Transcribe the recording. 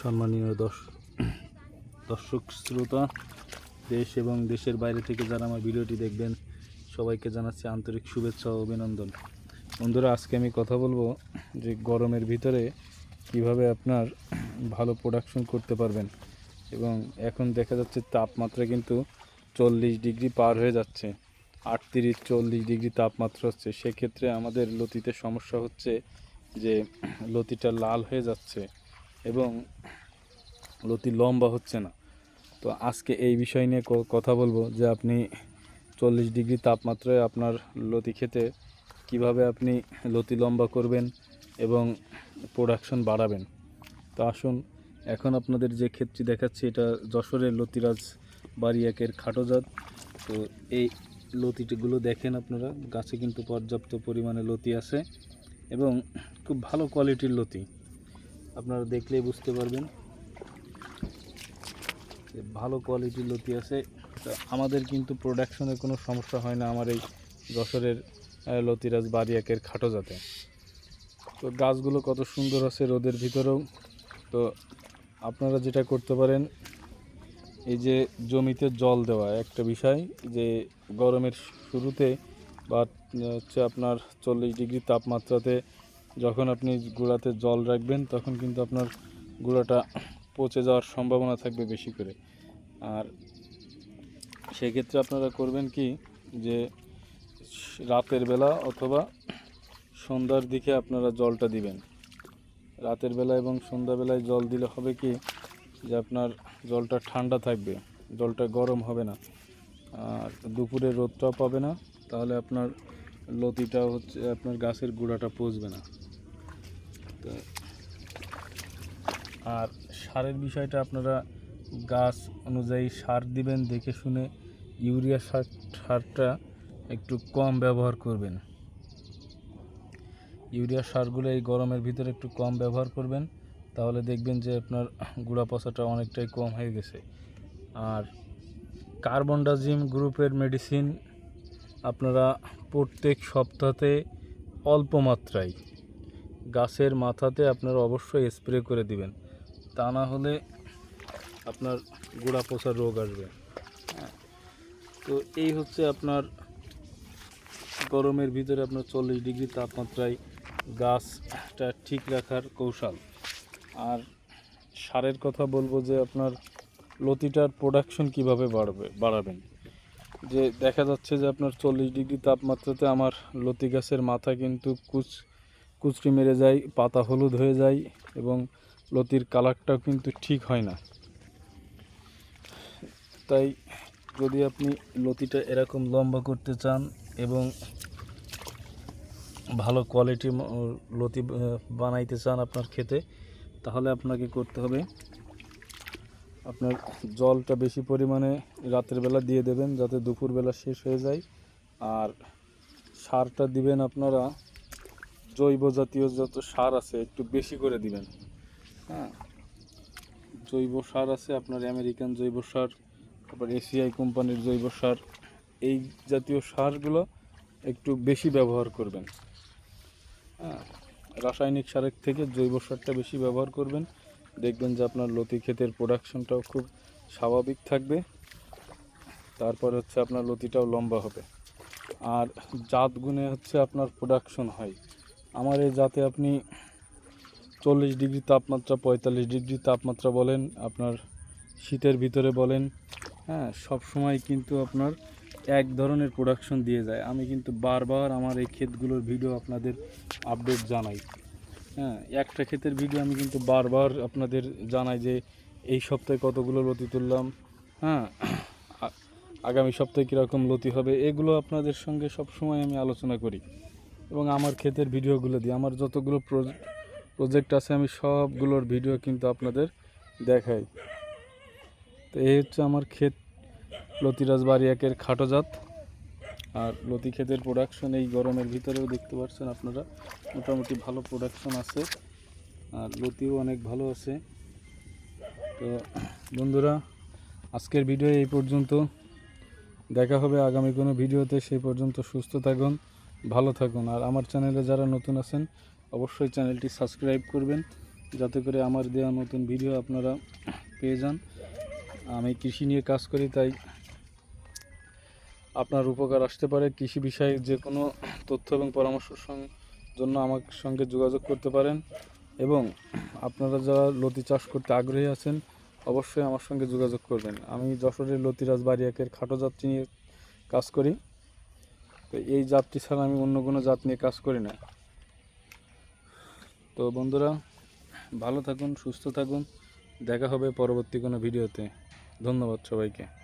সম্মানীয় দর্শক, শ্রোতা, দেশ এবং দেশের বাইরে থেকে যারা আমার ভিডিওটি দেখবেন, সবাইকে জানাচ্ছি আন্তরিক শুভেচ্ছা ও অভিনন্দন। বন্ধুরা, আজকে আমি কথা বলব যে গরমের ভিতরে কীভাবে আপনার ভালো প্রোডাকশন করতে পারবেন এবং এখন দেখা যাচ্ছে তাপমাত্রা কিন্তু চল্লিশ ডিগ্রি পার হয়ে যাচ্ছে। আটত্রিশ, চল্লিশ ডিগ্রি তাপমাত্রা হচ্ছে। সেক্ষেত্রে আমাদের লতিতে সমস্যা হচ্ছে যে লতিটা লাল হয়ে যাচ্ছে এবং লতি লম্বা হচ্ছে না। তো আজকে এই বিষয় নিয়ে কথা বলব যে আপনি চল্লিশ ডিগ্রি তাপমাত্রায় আপনার লতি খেতে কীভাবে আপনি লতি লম্বা করবেন এবং প্রোডাকশন বাড়াবেন। তো আসুন, এখন আপনাদের যে ক্ষেতটি দেখাচ্ছি, এটা যশোরের লতিরাজ বাড়ি একের খাটোজাত। তো এই লতিগুলো দেখেন আপনারা, গাছে কিন্তু পর্যাপ্ত পরিমাণে লতি আছে এবং খুব ভালো কোয়ালিটির লতি। আপনারা দেখলেই বুঝতে পারবেন ভালো কোয়ালিটির লতি আছে। আমাদের কিন্তু প্রোডাকশনে কোনো সমস্যা হয় না আমার এই যশোরের লতিরাজ বারিয়াকের খাটো জাতে। তো গাছগুলো কত সুন্দর আছে রোদের ভিতরেও। তো আপনারা যেটা করতে পারেন, এই যে জমিতে জল দেওয়া একটা বিষয় যে গরমের শুরুতে বা হচ্ছে আপনার চল্লিশ ডিগ্রি তাপমাত্রাতে যখন আপনি গুঁড়াতে জল রাখবেন, তখন কিন্তু আপনার গুঁড়াটা পচে যাওয়ার সম্ভাবনা থাকবে বেশি করে। আর সেক্ষেত্রে আপনারা করবেন কি, যে রাতের বেলা অথবা সন্ধ্যার দিকে আপনারা জলটা দিবেন। রাতের বেলা এবং সন্ধ্যাবেলায় জল দিলে হবে কি, যে আপনার জলটা ঠান্ডা থাকবে, জলটা গরম হবে না। আর দুপুরে রোদটাও পাবে না, তাহলে আপনার লতিটা হচ্ছে, আপনার গাছের গুঁড়াটা পচবে না। আর সারের বিষয়টা আপনারা গাছ অনুযায়ী সার দিবেন, দেখে শুনে ইউরিয়া সার, সারটা একটু কম ব্যবহার করবেন। ইউরিয়া সারগুলো এই গরমের ভিতরে একটু কম ব্যবহার করবেন, তাহলে দেখবেন যে আপনার গুঁড়া পচাটা অনেকটাই কম হয়ে গেছে। আর কার্বনডাজিম গ্রুপের মেডিসিন আপনারা প্রত্যেক সপ্তাহে অল্প মাত্রায় গাছের মাথাতে আপনারা অবশ্যই স্প্রে করে দিবেন। তা না হলে আপনার গোড়া পচার রোগ আসবে। তো এই হচ্ছে আপনার গরমের ভিতরে আপনার চল্লিশ ডিগ্রি তাপমাত্রায় গাছটা ঠিক রাখার কৌশল। আর সারের কথা বলব যে আপনার লতিটার প্রোডাকশন কীভাবে বাড়বে, বাড়াবেন। যে দেখা যাচ্ছে যে আপনার চল্লিশ ডিগ্রি তাপমাত্রাতে আমার লতি গাছের মাথা কিন্তু কুচ কুচড়ি মেরে যায়, পাতা হলুদ হয়ে যায় এবং লতির কালারটাও কিন্তু ঠিক হয় না। তাই যদি আপনি লতিটা এরকম লম্বা করতে চান এবং ভালো কোয়ালিটি লতি বানাইতে চান আপনার খেতে তাহলে আপনাকে করতে হবে আপনার জলটা বেশি পরিমাণে রাতের বেলা দিয়ে দেবেন যাতে দুপুরবেলা শেষ হয়ে যায়। আর সারটা দিবেন আপনারা জৈব জাতীয় যত সার আছে, একটু বেশি করে দিবেন। হ্যাঁ? জৈব সার আছে আপনার, আমেরিকান জৈব সার, তারপর এসিআই কোম্পানির জৈব সার। এই জাতীয় সারগুলো একটু বেশি ব্যবহার করবেন। হ্যাঁ? রাসায়নিক সারের থেকে জৈব সারটা বেশি ব্যবহার করবেন। দেখবেন যে আপনার লতি ক্ষেতের প্রোডাকশনটাও খুব স্বাভাবিক থাকবে। তারপর হচ্ছে আপনার লতিটাও লম্বা হবে। আর জাত গুণে হচ্ছে আপনার প্রোডাকশন হয় আমার এই যাতে আপনি চল্লিশ ডিগ্রি তাপমাত্রা, পঁয়তাল্লিশ ডিগ্রি তাপমাত্রা বলেন, আপনার শীতের ভিতরে বলেন হ্যাঁ সব সময় কিন্তু আপনার এক ধরনের প্রোডাকশন দিয়ে যায়। আমি কিন্তু বারবার আমার এই ক্ষেতগুলোর ভিডিও আপনাদের আপডেট জানাই। হ্যাঁ একটা ক্ষেতের ভিডিও আমি কিন্তু বারবার আপনাদের জানাই যে, এই সপ্তাহে কতগুলো লতি তুললাম হ্যাঁ আগামী সপ্তাহে কীরকম লতি হবে, এগুলো আপনাদের সঙ্গে সব সময় আমি আলোচনা করি। এবং আমার ক্ষেতের ভিডিওগুলো দিই আমার যতগুলো প্রজেক্ট আছে, আমি সবগুলোর ভিডিও কিন্তু আপনাদের দেখাই। তো এই হচ্ছে আমার ক্ষেত লতিরাজ বাড়ি একের খাটো জাত আর লতি ক্ষেতের প্রোডাকশন এই গরমের ভিতরেও দেখতে পাচ্ছেন আপনারা। মোটামুটি ভালো প্রোডাকশন আছে। আর লতিও অনেক ভালো আছে। তো বন্ধুরা, আজকের ভিডিও এই পর্যন্ত। দেখা হবে আগামী কোনো ভিডিওতে। সেই পর্যন্ত সুস্থ থাকুন। ভালো থাকুন। আর আমার চ্যানেলে যারা নতুন আছেন, অবশ্যই চ্যানেলটি সাবস্ক্রাইব করবেন, যাতে করে আমার দেওয়া নতুন ভিডিও আপনারা পেয়ে যান। আমি কৃষি নিয়ে কাজ করি, তাই আপনার উপকার আসতে পারে। কৃষি বিষয়ে যে কোনো তথ্য এবং পরামর্শের জন্য আমার সঙ্গে যোগাযোগ করতে পারেন। এবং আপনারা যারা লতি চাষ করতে আগ্রহী আছেন, অবশ্যই আমার সঙ্গে যোগাযোগ করবেন। আমি যশোরের লতিরাজ বাড়িয়াকের খাটো যাত্রী নিয়ে কাজ করি। তো এই জাতটি ছাড়া আমি অন্য কোনো জাত নিয়ে কাজ করি না। তো বন্ধুরা, ভালো থাকুন, সুস্থ থাকুন। দেখা হবে পরবর্তী কোনো ভিডিওতে। ধন্যবাদ সবাইকে।